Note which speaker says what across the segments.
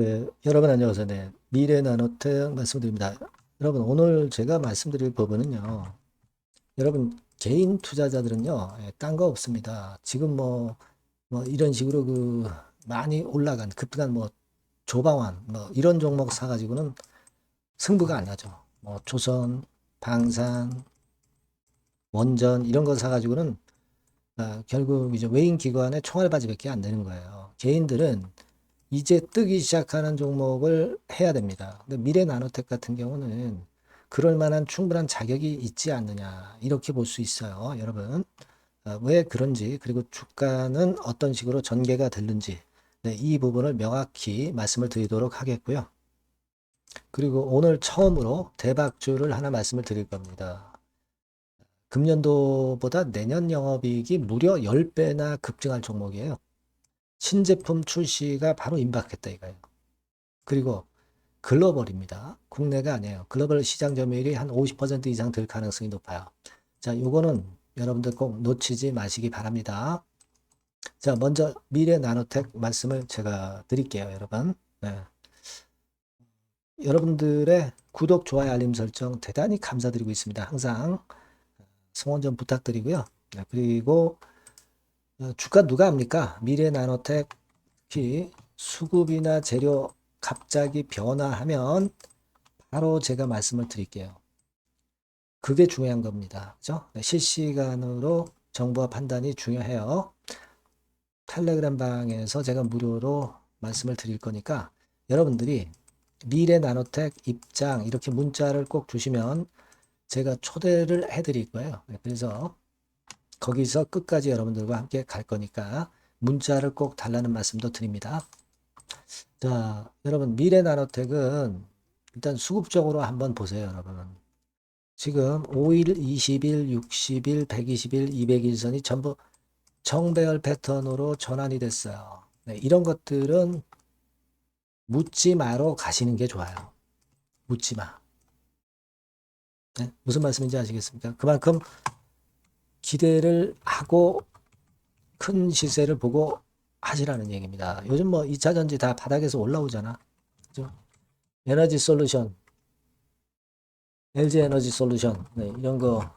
Speaker 1: 네, 여러분 안녕하세요. 네, 미래 나노텍 말씀드립니다. 여러분 오늘 제가 말씀드릴 부분은요. 여러분 개인 투자자들은요, 예, 딴거 없습니다. 지금 뭐, 뭐 이런 식으로 그 많이 올라간 급등한 뭐 조방환 뭐 이런 종목 사가지고는 승부가 안 나죠. 뭐 조선, 방산, 원전 이런 거 사가지고는 아, 결국 이제 외인 기관의 총알바지밖에 안 되는 거예요. 개인들은 이제 뜨기 시작하는 종목을 해야 됩니다. 근데 미래 나노텍 같은 경우는 그럴 만한 충분한 자격이 있지 않느냐 이렇게 볼 수 있어요, 여러분. 아, 왜 그런지 그리고 주가는 어떤 식으로 전개가 됐는지 네, 이 부분을 명확히 말씀을 드리도록 하겠고요. 그리고 오늘 처음으로 대박주를 하나 말씀을 드릴 겁니다. 금년도보다 내년 영업이익이 무려 10배나 급증할 종목이에요. 신제품 출시가 바로 임박했다 이거예요. 그리고 글로벌입니다. 국내가 아니에요. 글로벌 시장 점유율이 한 50% 이상 될 가능성이 높아요. 자, 요거는 여러분들 꼭 놓치지 마시기 바랍니다. 자, 먼저 미래 나노텍 말씀을 제가 드릴게요, 여러분. 네. 여러분들의 구독, 좋아요, 알림 설정 대단히 감사드리고 있습니다. 항상 성원 좀 부탁드리고요. 네, 그리고 어, 주가 누가 합니까? 미래 나노텍 특히 수급이나 재료 갑자기 변화하면 바로 제가 말씀을 드릴게요. 그게 중요한 겁니다. 그죠? 네, 실시간으로 정보와 판단이 중요해요. 텔레그램 방에서 제가 무료로 말씀을 드릴 거니까 여러분들이 미래 나노텍 입장 이렇게 문자를 꼭 주시면 제가 초대를 해드릴 거예요. 네, 그래서 거기서 끝까지 여러분들과 함께 갈 거니까 문자를 꼭 달라는 말씀도 드립니다. 자, 여러분 미래 나노텍은 일단 수급적으로 한번 보세요, 여러분. 지금 5일, 20일, 60일, 120일, 200일선이 전부 정배열 패턴으로 전환이 됐어요. 네, 이런 것들은 묻지 마로 가시는 게 좋아요. 묻지 마. 네, 무슨 말씀인지 아시겠습니까? 그만큼 기대를 하고 큰 시세를 보고 하시라는 얘기입니다. 요즘 뭐 2차 전지 다 바닥에서 올라오잖아. 그죠? 에너지 솔루션, LG 에너지 솔루션, 네, 이런 거,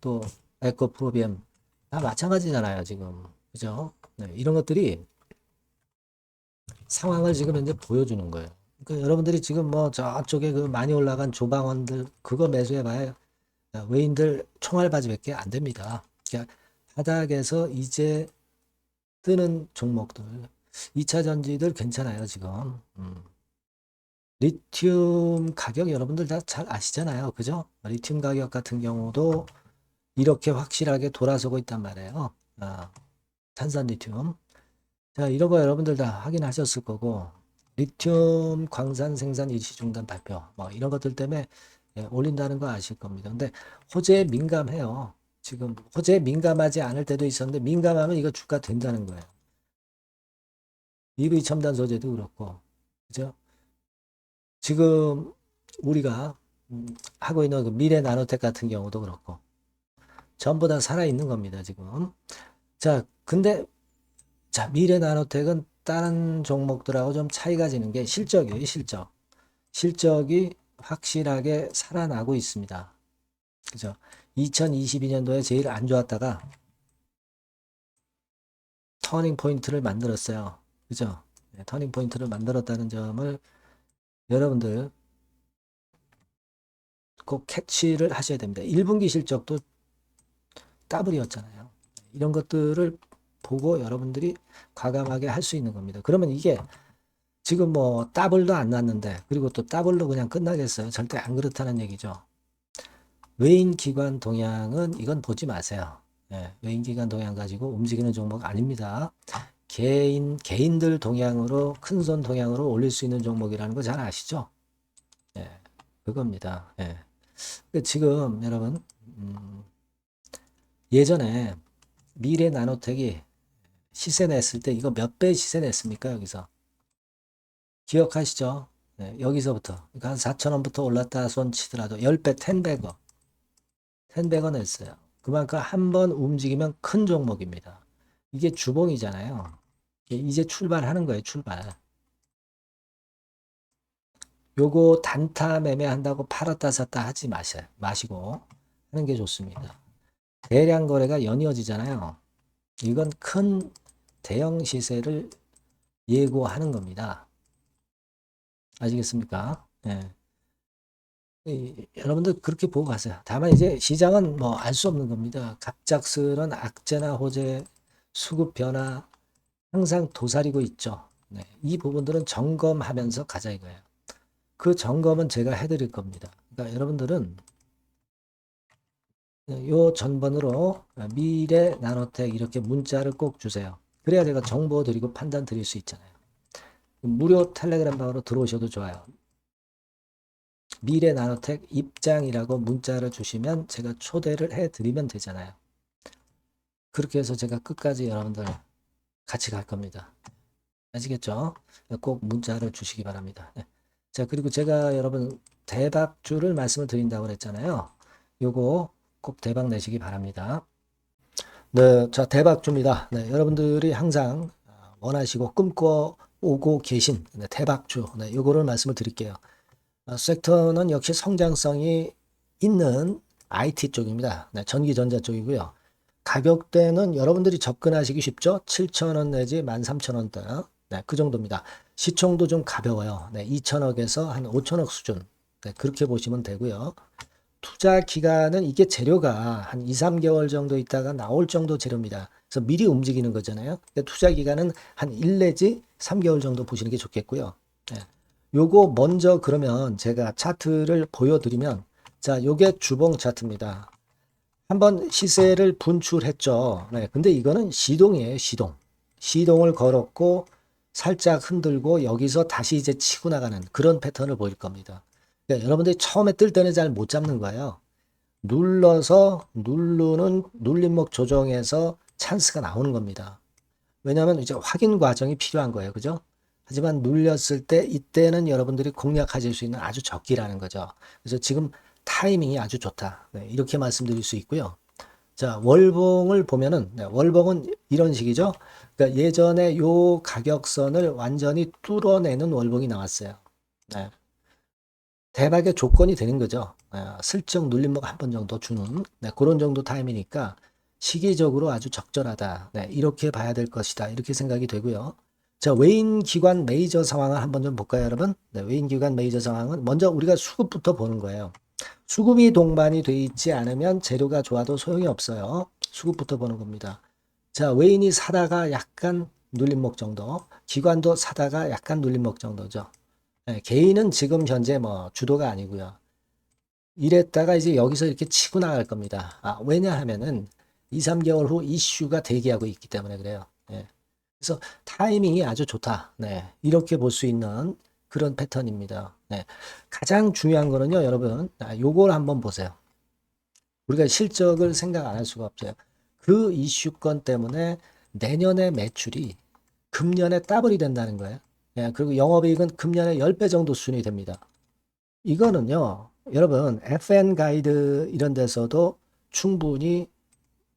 Speaker 1: 또 에코 프로비엠, 다 마찬가지잖아요, 지금. 그죠? 네, 이런 것들이 상황을 지금 현재 보여주는 거예요. 그러니까 여러분들이 지금 뭐 저쪽에 그 많이 올라간 조방원들, 그거 매수해봐야 외인들 총알바지밖에 안 됩니다. 그러니까 바닥에서 이제 뜨는 종목들, 2차 전지들 괜찮아요, 지금. 음. 리튬 가격 여러분들 다 잘 아시잖아요. 그죠? 리튬 가격 같은 경우도 이렇게 확실하게 돌아서고 있단 말이에요. 아, 탄산 리튬. 자, 이런 거 여러분들 다 확인하셨을 거고, 리튬 광산 생산 일시 중단 발표, 뭐 이런 것들 때문에 예, 올린다는 거 아실 겁니다. 근데 호재에 민감해요. 지금 호재에 민감하지 않을 때도 있었는데 민감하면 이거 주가 된다는 거예요. EV 첨단 소재도 그렇고, 그죠? 지금 우리가 음, 하고 있는 그 미래 나노텍 같은 경우도 그렇고, 전부 다 살아있는 겁니다, 지금. 자, 근데, 자, 미래 나노텍은 다른 종목들하고 좀 차이가 지는 게 실적이에요, 실적. 실적이 확실하게 살아나고 있습니다. 그죠? 2022년도에 제일 안 좋았다가 터닝 포인트를 만들었어요. 그죠? 네, 터닝 포인트를 만들었다는 점을 여러분들 꼭 캐치를 하셔야 됩니다. 1분기 실적도 더블이었잖아요. 이런 것들을 보고 여러분들이 과감하게 할 수 있는 겁니다. 그러면 이게 지금 뭐 더블도 안 났는데 그리고 또 더블로 그냥 끝나겠어요. 절대 안 그렇다는 얘기죠. 외인 기관 동향은 이건 보지 마세요. 예, 외인 기관 동향 가지고 움직이는 종목 아닙니다. 개인 개인들 동향으로 큰 손 동향으로 올릴 수 있는 종목이라는 거 잘 아시죠? 예, 그겁니다. 예. 그 지금 여러분 음, 예전에 미래 나노텍이 시세 냈을 때 이거 몇 배 시세 냈습니까 여기서? 기억하시죠? 네, 여기서부터 그러니까 한 4천원부터 올랐다 손 치더라도 10배 10배거 10배거 냈어요. 그만큼 한 번 움직이면 큰 종목입니다. 이게 주봉이잖아요. 이제 출발하는 거예요, 출발. 요거 단타 매매한다고 팔았다 샀다 하지 마세요. 마시고 하는 게 좋습니다. 대량 거래가 연이어지잖아요. 이건 큰 대형 시세를 예고하는 겁니다. 아시겠습니까? 예. 이, 여러분들 그렇게 보고 가세요. 다만 이제 시장은 뭐 알 수 없는 겁니다. 갑작스런 악재나 호재, 수급 변화 항상 도사리고 있죠. 네, 이 부분들은 점검하면서 가자 이거예요. 그 점검은 제가 해드릴 겁니다. 그러니까 여러분들은 요 전번으로 미래 나노텍 이렇게 문자를 꼭 주세요. 그래야 제가 정보 드리고 판단 드릴 수 있잖아요. 무료 텔레그램 방으로 들어오셔도 좋아요. 미래 나노텍 입장이라고 문자를 주시면 제가 초대를 해 드리면 되잖아요. 그렇게 해서 제가 끝까지 여러분들 같이 갈 겁니다. 아시겠죠? 꼭 문자를 주시기 바랍니다. 네. 자, 그리고 제가 여러분 대박주를 말씀을 드린다고 그랬잖아요. 요거 꼭 대박 내시기 바랍니다. 네, 자, 대박주입니다. 네, 여러분들이 항상 원하시고 꿈꿔 오고 계신 네, 대박주, 네, 요거를 말씀을 드릴게요. 어, 섹터는 역시 성장성이 있는 IT 쪽입니다. 네, 전기전자 쪽이고요. 가격대는 여러분들이 접근하시기 쉽죠? 7,000원 내지 13,000원대. 네, 그 정도입니다. 시총도 좀 가벼워요. 네, 2천억에서 한 5천억 수준. 네, 그렇게 보시면 되고요. 투자 기간은 이게 재료가 한 2, 3개월 정도 있다가 나올 정도 재료입니다. 그래서 미리 움직이는 거잖아요. 그러니까 투자 기간은 한 1 내지 3개월 정도 보시는 게 좋겠고요. 네. 요거 먼저 그러면 제가 차트를 보여드리면 자, 요게 주봉 차트입니다. 한번 시세를 분출했죠. 네, 근데 이거는 시동이에요, 시동. 시동을 걸었고 살짝 흔들고 여기서 다시 이제 치고 나가는 그런 패턴을 보일 겁니다. 그러니까 여러분들이 처음에 뜰 때는 잘 못 잡는 거예요. 눌러서 누르는 눌림목 조정에서 찬스가 나오는 겁니다. 왜냐하면 이제 확인 과정이 필요한 거예요. 그죠? 하지만 눌렸을 때 이때는 여러분들이 공략하실 수 있는 아주 적기라는 거죠. 그래서 지금 타이밍이 아주 좋다. 네, 이렇게 말씀드릴 수 있고요. 자, 월봉을 보면은 네, 월봉은 이런 식이죠. 그러니까 예전에 요 가격선을 완전히 뚫어내는 월봉이 나왔어요. 네. 대박의 조건이 되는 거죠. 네, 슬쩍 눌림목 한 번 정도 주는 네, 그런 정도 타임이니까 시기적으로 아주 적절하다. 네, 이렇게 봐야 될 것이다. 이렇게 생각이 되고요. 자, 외인 기관 메이저 상황을 한번 좀 볼까요, 여러분? 네, 외인 기관 메이저 상황은 먼저 우리가 수급부터 보는 거예요. 수급이 동반이 돼 있지 않으면 재료가 좋아도 소용이 없어요. 수급부터 보는 겁니다. 자, 외인이 사다가 약간 눌림목 정도, 기관도 사다가 약간 눌림목 정도죠. 네, 개인은 지금 현재 뭐 주도가 아니고요. 이랬다가 이제 여기서 이렇게 치고 나갈 겁니다. 아, 왜냐하면은 2, 3개월 후 이슈가 대기하고 있기 때문에 그래요. 네. 그래서 타이밍이 아주 좋다. 네. 이렇게 볼 수 있는 그런 패턴입니다. 네. 가장 중요한 거는요, 여러분. 아, 요걸 한번 보세요. 우리가 실적을 생각 안 할 수가 없어요. 그 이슈건 때문에 내년의 매출이 금년에 더블이 된다는 거예요. 네, 그리고 영업이익은 금년에 10배 정도 수준이 됩니다. 이거는요, 여러분, FN 가이드 이런 데서도 충분히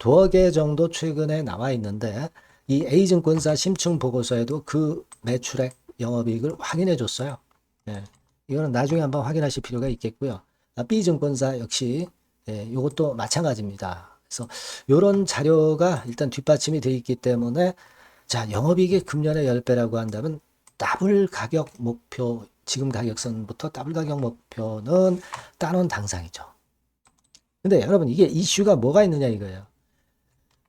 Speaker 1: 두어 개 정도 최근에 나와 있는데 이 A증권사 심층 보고서에도 그 매출액 영업이익을 확인해 줬어요. 예. 이거는 나중에 한번 확인하실 필요가 있겠고요. 아, B증권사 역시 예, 이것도 마찬가지입니다. 그래서 이런 자료가 일단 뒷받침이 되어 있기 때문에 자 영업이익이 금년에 10배라고 한다면 더블 가격 목표 지금 가격선부터 더블 가격 목표는 따놓은 당상이죠. 근데 여러분 이게 이슈가 뭐가 있느냐 이거예요.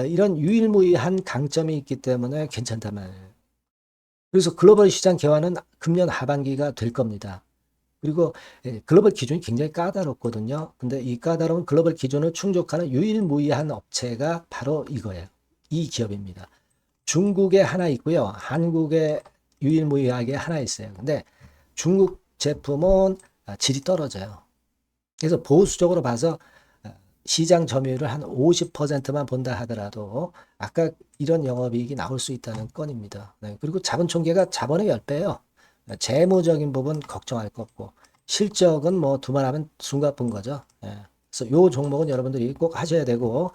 Speaker 1: 이런 유일무이한 강점이 있기 때문에 괜찮단 말이에요. 그래서 글로벌 시장 개화는 금년 하반기가 될 겁니다. 그리고 예, 글로벌 기준이 굉장히 까다롭거든요. 근데 이 까다로운 글로벌 기준을 충족하는 유일무이한 업체가 바로 이거예요. 이 기업입니다. 중국에 하나 있고요. 한국에 유일무이하게 하나 있어요. 근데 중국 제품은 아, 질이 떨어져요. 그래서 보수적으로 봐서 아, 시장 점유율을 한 50%만 본다 하더라도 아까 이런 영업이익이 나올 수 있다는 건입니다. 네, 그리고 자본 총계가 자본의 10배예요. 재무적인 부분 걱정할 거 없고 실적은 뭐 두말하면 숨가쁜 거죠. 예. 그래서 요 종목은 여러분들이 꼭 하셔야 되고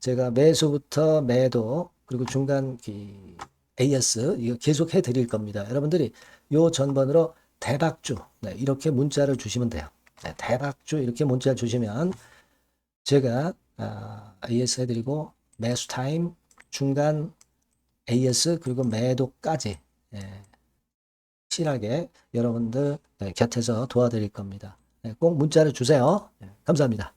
Speaker 1: 제가 매수부터 매도 그리고 중간 기 AS 이거 계속 해 드릴 겁니다. 여러분들이 요 전번으로 대박주 네, 이렇게 문자를 주시면 돼요. 네, 대박주 이렇게 문자를 주시면 제가 아, AS 해드리고 매수 타임 중간 AS 그리고 매도까지 예, 확실하게 여러분들 네, 곁에서 도와드릴 겁니다. 네, 꼭 문자를 주세요. 네, 감사합니다.